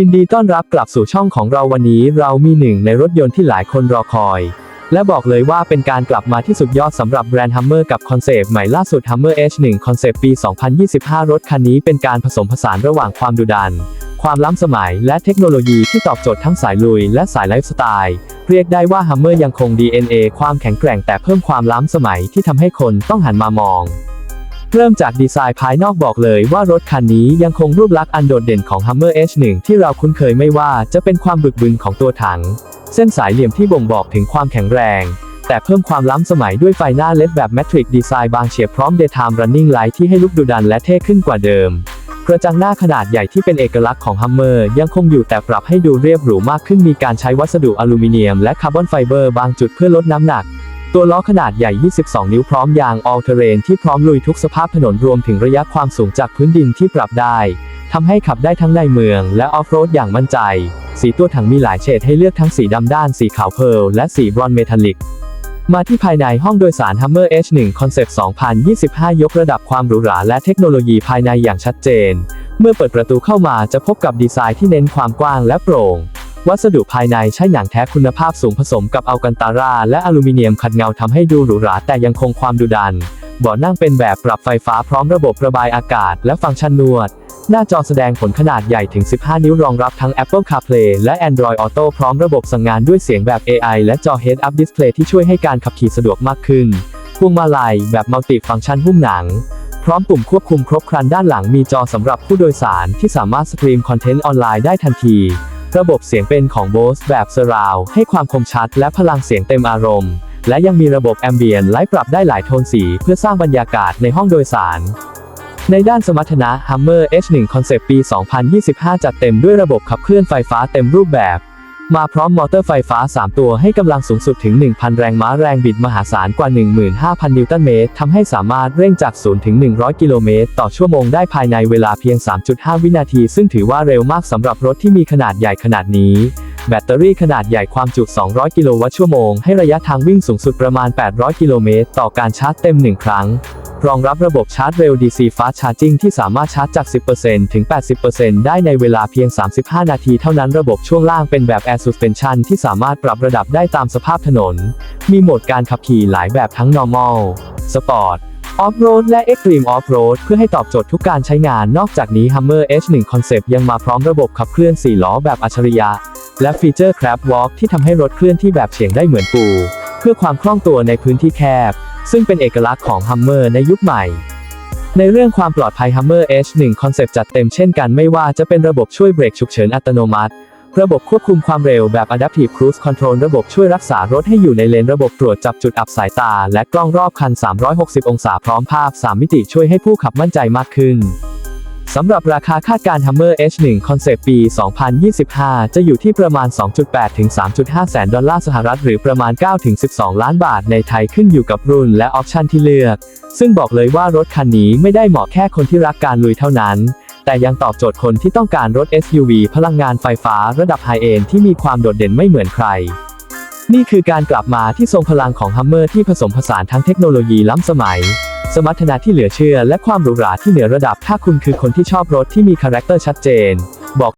ยินดีต้อนรับกลับสู่ช่องของเราวันนี้เรามีหนึ่งในรถยนต์ที่หลายคนรอคอย และบอกเลยว่าเป็นการกลับมาที่สุดยอดสำหรับแบรนด์ Hummer กับคอนเซปต์ใหม่ล่าสุด Hummer H1 คอนเซปต์ปี 2025 รถคันนี้เป็นการผสมผสานระหว่างความดุดัน ความล้ำสมัยและเทคโนโลยีที่ตอบโจทย์ทั้งสายลุยและสายไลฟ์สไตล์ เรียกได้ว่า Hummer ยังคง DNA ความแข็งแกร่งแต่เพิ่มความล้ำสมัยที่ทำให้คนต้องหันมามอง เริ่มจากดีไซน์ภายนอกบอกเลยว่ารถคันนี้ยังคงรูปลักษณ์อันโดดเด่นของ Hummer H1 ที่เราคุ้นเคยไม่ว่าจะเป็นความบึกบึนของตัวถัง เส้นสายเหลี่ยมที่บ่งบอกถึงความแข็งแรง แต่เพิ่มความล้ำสมัยด้วยไฟหน้าเลดแบบ Matrix ดีไซน์บางเฉียบพร้อม Daytime Running Light ที่ให้ลุกดุดันและเท่ขึ้นกว่าเดิม กระจังหน้าขนาดใหญ่ที่เป็นเอกลักษณ์ของ Hummer ยังคงอยู่แต่ปรับให้ดูเรียบหรูมากขึ้นมีการใช้วัสดุอลูมิเนียมและคาร์บอนไฟเบอร์บางจุดเพื่อลดน้ำหนัก ตัวล้อขนาดใหญ่ 22 นิ้วพร้อมยาง All Terrain ที่พร้อมลุยทุกสภาพถนนรวมถึงระยะความสูงจากพื้นดินที่ปรับได้ทำให้ขับได้ทั้งในเมืองและออฟโรดอย่างมั่นใจ สีตัวถังมีหลายเฉดให้เลือกทั้งสีดำด้าน สีขาวเพร์ลและสีบรอนเมทัลลิก มาที่ภายในห้องโดยสาร Hummer H1 Concept 2025 ยกระดับความหรูหราและเทคโนโลยีภายในอย่างชัดเจน เมื่อเปิดประตูเข้ามาจะพบกับดีไซน์ที่เน้นความกว้างและโปร่ง วัสดุภายในใช้หนังแท้คุณภาพสูงผสมกับอัลกันตาราและอลูมิเนียมขัดเงาทำให้ดูหรูหราแต่ยังคงความดุดันเบาะนั่งเป็นแบบปรับไฟฟ้าพร้อมระบบระบายอากาศและฟังก์ชันนวด หน้าจอแสดงผลขนาดใหญ่ถึง 15 นิ้วรองรับทั้ง Apple CarPlay และ Android Auto พร้อมระบบสั่งงานด้วยเสียงแบบ AI และจอ Head-Up Display ที่ช่วยให้การขับขี่สะดวกมากขึ้นพวงมาลัยแบบมัลติฟังก์ชันหุ้มหนัง พร้อมปุ่มควบคุมครบครันด้านหลังมีจอสำหรับผู้โดยสารที่สามารถสตรีมคอนเทนต์ออนไลน์ได้ทันที ระบบเสียงเป็นของ Bose แบบ Surround ให้ความคมชัดและพลังเสียงเต็มอารมณ์ และยังมีระบบ Ambient Light ปรับได้หลายโทนสีเพื่อสร้างบรรยากาศในห้องโดยสาร ในด้านสมรรถนะ Hummer H1 Concept ปี 2025 จัดเต็มด้วยระบบขับเคลื่อนไฟฟ้าเต็มรูปแบบ มาพร้อมมอเตอร์ไฟฟ้า 3 ตัวให้กำลังสูงสุดถึง 1,000 แรงม้าแรงบิดมหาศาลกว่า 15,000 นิวตันเมตรทำให้สามารถเร่งจาก 0 ถึง 100 กิโลเมตร ต่อชั่วโมงได้ภายในเวลาเพียง 3.5 วินาที ซึ่งถือว่าเร็วมากสำหรับรถที่มีขนาดใหญ่ขนาดนี้ แบตเตอรี่ขนาดใหญ่ความจุ 200 กิโลวัตต์ชั่วโมง ให้ระยะทางวิ่งสูงสุดประมาณ 800 กิโลเมตร ต่อการชาร์จเต็ม 1 ครั้ง รองรับระบบชาร์จเร็ว DC Fast Charging ที่สามารถชาร์จจาก 10%ถึง 80%ได้ในเวลาเพียง 35 นาทีเท่านั้นระบบช่วงล่างเป็นแบบ Air Suspension ที่สามารถปรับระดับได้ตามสภาพถนน มีโหมดการขับขี่หลายแบบทั้ง Normal Sport Off-road และ Extreme Off-road เพื่อให้ตอบโจทย์ทุกการใช้งาน นอกจากนี้ Hummer H1 Concept ยังมาพร้อมระบบขับเคลื่อน 4 ล้อแบบอัจฉริยะ และฟีเจอร์ Crab Walk ที่ทำให้รถเคลื่อนที่แบบเฉียงได้เหมือนปู เพื่อความคล่องตัวในพื้นที่แคบ ซึ่งเป็นเอกลักษณ์ของ Hummer ในยุคใหม่ ในเรื่องความปลอดภัย Hummer H1 คอนเซปต์จัดเต็มเช่นกันไม่ว่าจะเป็นระบบช่วยเบรกฉุกเฉินอัตโนมัติ ระบบควบคุมความเร็วแบบ Adaptive Cruise Control ระบบช่วยรักษารถให้อยู่ในเลนระบบตรวจจับจุดอับสายตา และกล้องรอบคัน 360 องศาพร้อมภาพ 3 มิติช่วยให้ผู้ขับมั่นใจมากขึ้น สำหรับราคาคาดการ Hummer H1 Concept ปี 2025 จะอยู่ที่ประมาณ 2.8 ถึง 3.5 แสนดอลลาร์สหรัฐ หรือประมาณ 9 ถึง 12 ล้านบาทในไทยขึ้นอยู่กับรุ่นและออปชันที่เลือก ซึ่งบอกเลยว่ารถคันนี้ไม่ได้เหมาะแค่คนที่รักการลุยเท่านั้น แต่ยังตอบโจทย์คนที่ต้องการรถ SUV พลังงานไฟฟ้าระดับไฮเอนที่มีความโดดเด่นไม่เหมือนใครนี่คือการกลับมาที่ทรงพลังของ Hummer ที่ผสมผสานทั้งเทคโนโลยีล้ำสมัย สมรรถนะที่เหลือเชื่อและความหรูหราที่เหนือระดับ ถ้าคุณคือคนที่ชอบรถที่มีคาแรคเตอร์ชัดเจน